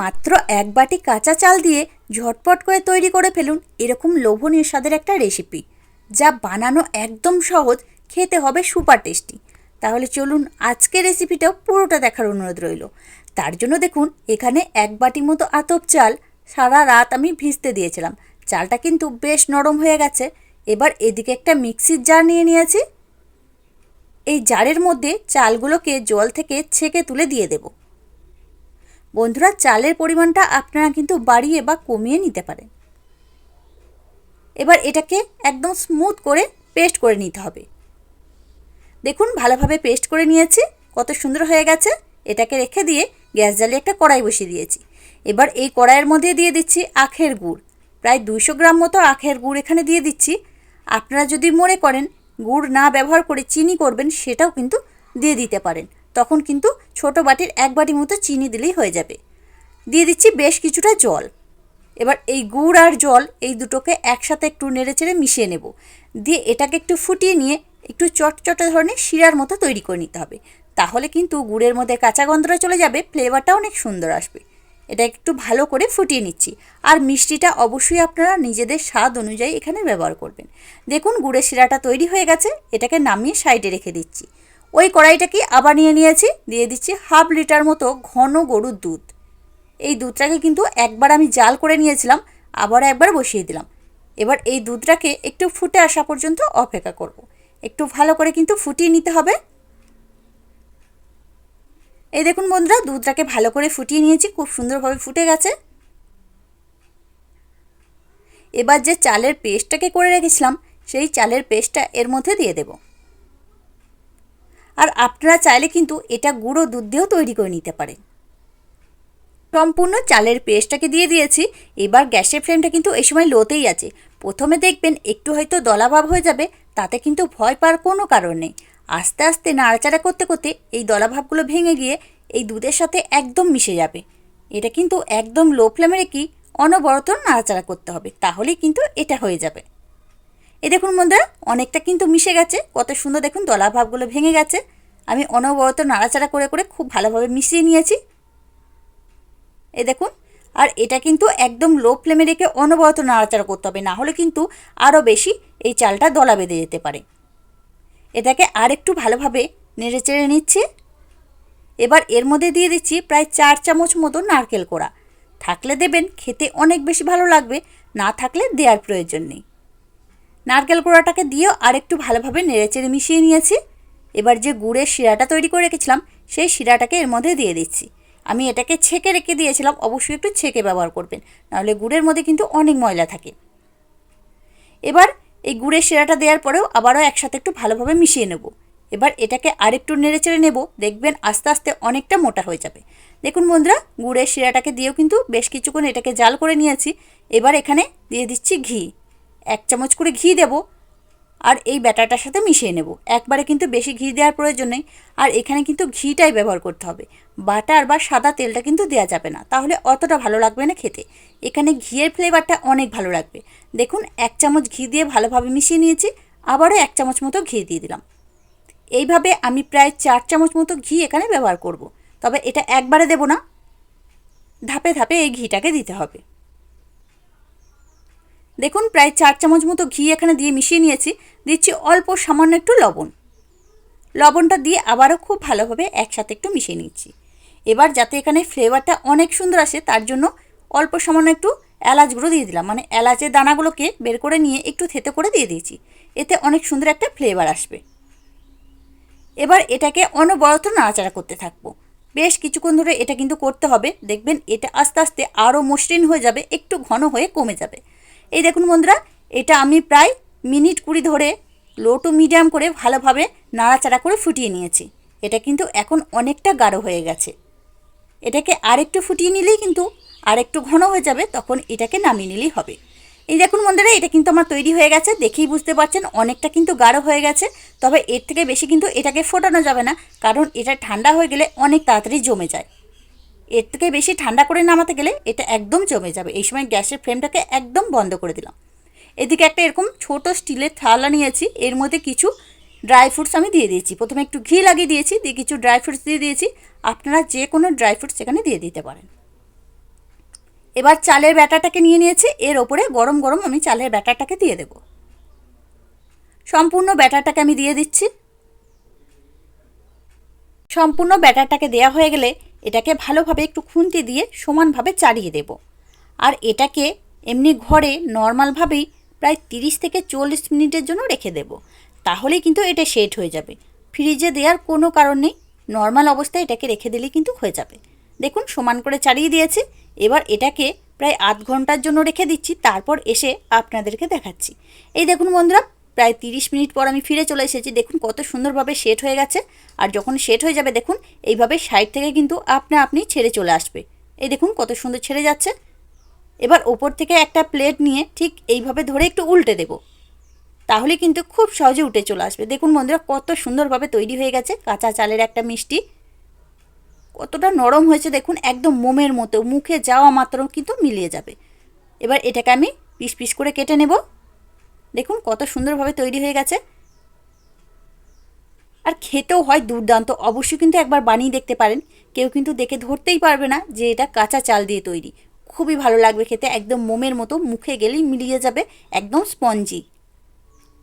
মাত্র এক বাটি কাঁচা চাল দিয়ে ঝটপট করে তৈরি করে ফেলুন এরকম লোভনীয় স্বাদের একটা রেসিপি যা বানানো একদম সহজ, খেতে হবে সুপার টেস্টি তাহলে চলুন আজকের রেসিপিটাও পুরোটা দেখার অনুরোধ রইল। তার জন্য দেখুন, এখানে এক বাটি মতো আতপ চাল সারা রাত আমি ভিজতে দিয়েছিলাম। চালটা কিন্তু বেশ নরম হয়ে গেছে। এবার এদিকে একটা মিক্সির জার নিয়ে নিয়েছি। এই জারের মধ্যে চালগুলোকে জল থেকে ছেঁকে তুলে দিয়ে দেবো। বন্ধুরা, চালের পরিমাণটা আপনারা কিন্তু বাড়িয়ে বা কমিয়ে নিতে পারেন। এবার এটাকে একদম স্মুথ করে পেস্ট করে নিতে হবে। দেখুন, ভালোভাবে পেস্ট করে নিয়েছি, কত সুন্দর হয়ে গেছে। এটাকে রেখে দিয়ে গ্যাস জ্বালিয়ে একটা কড়াই বসিয়ে দিয়েছি। এবার এই কড়াইয়ের মধ্যে দিয়ে দিচ্ছি আখের গুড়। প্রায় দুইশো গ্রাম মতো আখের গুড় এখানে দিয়ে দিচ্ছি। আপনারা যদি মনে করেন, গুড় না ব্যবহার করে চিনি করবেন, সেটাও কিন্তু দিয়ে দিতে পারেন। তখন কিন্তু ছোট বাটির এক বাটি মতো চিনি দিলেই হয়ে যাবে। দিয়ে দিচ্ছি বেশ কিছুটা জল। এবার এই গুড় আর জল এই দুটোকে একসাথে একটু নেড়েচেড়ে মিশিয়ে নেব। দিয়ে এটাকে একটু ফুটিয়ে নিয়ে একটু চটচটে ধরনের শিরার মতো তৈরি করে নিতে হবে। তাহলে কিন্তু গুড়ের মধ্যে কাঁচা গন্ধটা চলে যাবে ফ্লেভারটা অনেক সুন্দর আসবে। এটা একটু ভালো করে ফুটিয়ে নিচ্ছি। আর মিষ্টিটা অবশ্যই আপনারা নিজেদের স্বাদ অনুযায়ী এখানে ব্যবহার করবেন। দেখুন, গুড়ের শিরাটা তৈরি হয়ে গেছে। এটাকে নামিয়ে সাইডে রেখে দিচ্ছি। ওই কড়াইটাকে আবার নিয়ে নিয়েছি, দিয়ে দিচ্ছি হাফ লিটার মতো ঘন গরুর দুধ। এই দুধটাকে কিন্তু একবার আমি জাল করে নিয়েছিলাম, আবার একবার বসিয়ে দিলাম। এবার এই দুধটাকে একটু ফুটে আসা পর্যন্ত অপেক্ষা করব। একটু ভালো করে কিন্তু ফুটিয়ে নিতে হবে। এই দেখুন বন্ধুরা, দুধটাকে ভালো করে ফুটিয়ে নিয়েছি, খুব সুন্দরভাবে ফুটে গেছে। এবার যে চালের পেস্টটাকে করে রেখেছিলাম, সেই চালের পেস্টটা এর মধ্যে দিয়ে দেবো। আর আপনারা চাইলে কিন্তু এটা গুঁড়ো দুধ দিয়েও তৈরি করে নিতে পারেন। সম্পূর্ণ চালের পেস্টটাকে দিয়ে দিয়েছি। এবার গ্যাসের ফ্লেমটা কিন্তু এই সময় লোতেই আছে। প্রথমে দেখবেন একটু হয়তো দলাভাব হয়ে যাবে, তাতে কিন্তু ভয় পাওয়ার কোনো কারণ নেই। আস্তে আস্তে নাড়াচাড়া করতে করতে এই দলাভাবগুলো ভেঙে গিয়ে এই দুধের সাথে একদম মিশে যাবে। এটা কিন্তু একদম লো ফ্লেমে রেখেই অনবরত নাড়াচাড়া করতে হবে, তাহলেই কিন্তু এটা হয়ে যাবে। এ দেখুন বন্ধুরা, অনেকটা কিন্তু মিশে গেছে। কত সুন্দর দেখুন, দলা ভাবগুলো ভেঙে গেছে। আমি অনবরত নাড়াচাড়া করে করে খুব ভালোভাবে মিশিয়ে নিয়েছি। এ দেখুন, আর এটা কিন্তু একদম লো ফ্লেমে রেখে অনবরত নাড়াচাড়া করতে হবে। না হলে কিন্তু আরও বেশি এই চালটা দলা বেঁধে যেতে পারে। এটাকে আর একটু ভালোভাবে নেড়ে চেড়ে নিচ্ছে। এবার এর মধ্যে দিয়ে দিচ্ছি প্রায় চার চামচ মতো নারকেল কোড়া। থাকলে দেবেন, খেতে অনেক বেশি ভালো লাগবে, না থাকলে দেওয়ার প্রয়োজন নেই। নারকেল গুঁড়াটাকে দিয়েও আরেকটু ভালোভাবে নেড়েচেড়ে মিশিয়ে নিয়েছি। এবার যে গুড়ের শিরাটা তৈরি করে রেখেছিলাম, সেই শিরাটাকে এর মধ্যে দিয়ে দিচ্ছি। আমি এটাকে ছেঁকে রেখে দিয়েছিলাম, অবশ্যই একটু ছেঁকে ব্যবহার করবেন, নাহলে গুড়ের মধ্যে কিন্তু অনেক ময়লা থাকে। এবার এই গুড়ের শিরাটা দেওয়ার পরেও আবারও একসাথে একটু ভালোভাবে মিশিয়ে নেব। এবার এটাকে আরেকটু নেড়ে চেড়ে নেব, দেখবেন আস্তে আস্তে অনেকটা মোটা হয়ে যাবে। দেখুন বন্ধুরা, গুড়ের শিরাটাকে দিয়েও কিন্তু বেশ কিছুক্ষণ এটাকে জাল করে নিয়েছি। এবার এখানে দিয়ে দিচ্ছি ঘি। এক চামচ করে ঘি দেব আর এই ব্যাটারটার সাথে মিশিয়ে নেব। একবারে কিন্তু বেশি ঘি দেওয়ার প্রয়োজন নেই। আর এখানে কিন্তু ঘিটাই ব্যবহার করতে হবে। বাটার বা সাদা তেলটা কিন্তু দেওয়া যাবে না। তাহলে অতটা ভালো লাগবে না খেতে। এখানে ঘিয়ের ফ্লেভারটা অনেক ভালো লাগবে। দেখুন, এক চামচ ঘি দিয়ে ভালোভাবে মিশিয়ে নিয়েছি। আবারও এক চামচ মতো ঘি দিয়ে দিলাম। এইভাবে আমি প্রায় চার চামচ মতো ঘি এখানে ব্যবহার করব। তবে এটা একবারে দেব না। ধাপে ধাপে এই ঘিটাকে দিতে হবে। দেখুন, প্রায় চার চামচ মতো ঘি এখানে দিয়ে মিশিয়ে নিয়েছি। দিচ্ছি অল্প সামান্য একটু লবণ। লবণটা দিয়ে আবারও খুব ভালোভাবে একসাথে একটু মিশিয়ে নিচ্ছি। এবার যাতে এখানে ফ্লেভারটা অনেক সুন্দর আসে, তার জন্য অল্প সামান্য একটু এলাচ গুঁড়ো দিয়ে দিলাম। মানে এলাচের দানাগুলোকে বের করে নিয়ে একটু থেতে করে দিয়ে দিয়েছি। এতে অনেক সুন্দর একটা ফ্লেভার আসবে। এবার এটাকে অনবরত নাড়াচাড়া করতে থাকব। বেশ কিছুক্ষণ ধরে এটা কিন্তু করতে হবে। দেখবেন এটা আস্তে আস্তে আরও মসৃণ হয়ে যাবে, একটু ঘন হয়ে কমে যাবে। এই দেখুন বন্ধুরা, এটা আমি প্রায় মিনিট কুড়ি ধরে লো টু মিডিয়াম করে ভালোভাবে নাড়াচাড়া করে ফুটিয়ে নিয়েছি। এটা কিন্তু এখন অনেকটা গাঢ় হয়ে গেছে। এটাকে আরেকটু ফুটিয়ে নিলেই কিন্তু আরেকটু ঘন হয়ে যাবে, তখন এটাকে নামিয়ে নিলেই হবে। এই দেখুন বন্ধুরা, এটা কিন্তু আমার তৈরি হয়ে গেছে, দেখেই বুঝতে পারছেন অনেকটা কিন্তু গাঢ় হয়ে গেছে, তবে এর থেকে বেশি কিন্তু এটাকে ফোটানো যাবে না, কারণ এটা ঠান্ডা হয়ে গেলে অনেক তাড়াতাড়ি জমে যায়। এর থেকে বেশি ঠান্ডা করে নামাতে গেলে এটা একদম জমে যাবে। এই সময় গ্যাসের ফ্লেমটাকে একদম বন্ধ করে দিলাম। এদিকে একটা এরকম ছোট স্টিলের থালা নিয়েছি। এর মধ্যে কিছু ড্রাই ফ্রুটস আমি দিয়ে দিয়েছি। প্রথমে একটু ঘি লাগিয়ে দিয়েছি, দিয়ে কিছু ড্রাই ফ্রুটস দিয়ে দিয়েছি। আপনারা যে কোনো ড্রাই ফ্রুটস এখানে দিয়ে দিতে পারেন। এবার চালের ব্যাটাটাকে নিয়ে নিয়েছি। এর ওপরে গরম গরম আমি চালের ব্যাটাটাকে দিয়ে দেব। সম্পূর্ণ ব্যাটারটাকে আমি দিয়ে দিচ্ছি। সম্পূর্ণ ব্যাটারটাকে দেওয়া হয়ে গেলে এটাকে ভালোভাবে একটু খুন্তি দিয়ে সমানভাবে চাড়িয়ে দেব। আর এটাকে এমনি ঘরে নর্মালভাবেই প্রায় তিরিশ থেকে চল্লিশ মিনিটের জন্য রেখে দেব। তাহলেই কিন্তু এটা সেট হয়ে যাবে। ফ্রিজে দেওয়ার কোনো কারণ নেই। নর্মাল অবস্থায় এটাকে রেখে দিলেই কিন্তু হয়ে যাবে। দেখুন, সমান করে চাড়িয়ে দিয়েছি। এবার এটাকে প্রায় আধ ঘণ্টার জন্য রেখে দিচ্ছি। তারপর এসে আপনাদেরকে দেখাচ্ছি। এই দেখুন বন্ধুরা প্রায় তিরিশ মিনিট পর আমি ফিরে চলে এসেছি। দেখুন কত সুন্দরভাবে সেট হয়ে গেছে। আর যখন সেট হয়ে যাবে, দেখুন এইভাবে সাইড থেকে কিন্তু আপনা আপনি ছেড়ে চলে আসবে। এই দেখুন কত সুন্দর ছেড়ে যাচ্ছে। এবার ওপর থেকে একটা প্লেট নিয়ে ঠিক এইভাবে ধরে একটু উল্টে দেব। তাহলে কিন্তু খুব সহজে উঠে চলে আসবে। দেখুন বন্ধুরা, কত সুন্দরভাবে তৈরি হয়ে গেছে। কাঁচা চালের একটা মিষ্টি। কতটা নরম হয়েছে, দেখুন একদম মোমের মতো। মুখে যাওয়া মাত্র কিন্তু মিলিয়ে যাবে। এবার এটাকে আমি পিস পিস করে কেটে নেব। দেখুন কত সুন্দরভাবে তৈরি হয়ে গেছে। আর খেতেও হয় দুর্দান্ত, অবশ্যই কিন্তু একবার বানিয়ে দেখতে পারেন। কেউ কিন্তু দেখে ধরতেই পারবে না যে এটা কাঁচা চাল দিয়ে তৈরি। খুবই ভালো লাগবে খেতে, একদম মোমের মতো, মুখে গেলেই মিলিয়ে যাবে একদম স্পঞ্জি।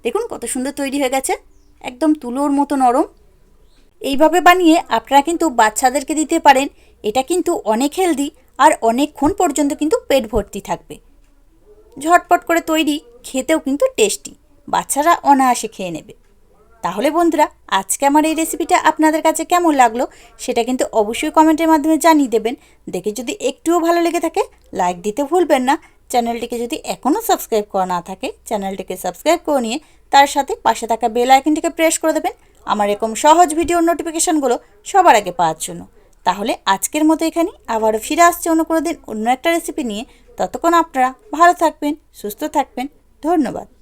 দেখুন কত সুন্দর তৈরি হয়ে গেছে, একদম তুলোর মতো নরম। এইভাবে বানিয়ে আপনারা কিন্তু বাচ্চাদেরকে দিতে পারেন, এটা কিন্তু অনেক হেলদি আর অনেকক্ষণ পর্যন্ত কিন্তু পেট ভর্তি থাকবে। ঝটপট করে তৈরি খেতেও কিন্তু টেস্টি বাচ্চারা অনায়াসে খেয়ে নেবে। তাহলে বন্ধুরা, আজকে আমার এই রেসিপিটা আপনাদের কাছে কেমন লাগল, সেটা কিন্তু অবশ্যই কমেন্টের মাধ্যমে জানিয়ে দেবেন। দেখে যদি একটুও ভালো লেগে থাকে লাইক দিতে ভুলবেন না। চ্যানেলটিকে যদি এখনও সাবস্ক্রাইব করা না থাকে, চ্যানেলটিকে সাবস্ক্রাইব করে নিয়ে তার সাথে পাশে থাকা বেল আইকনটিকে প্রেস করে দেবেন। আমার এরকম সহজ ভিডিওর নোটিফিকেশানগুলো সবার আগে পাওয়ার জন্য। তাহলে আজকের মতো এখানে আবারও ফিরে আসছে অন্য কোনো দিন অন্য একটা রেসিপি নিয়ে। ততক্ষণ আপনারা ভালো থাকবেন, সুস্থ থাকবেন। ধন্যবাদ।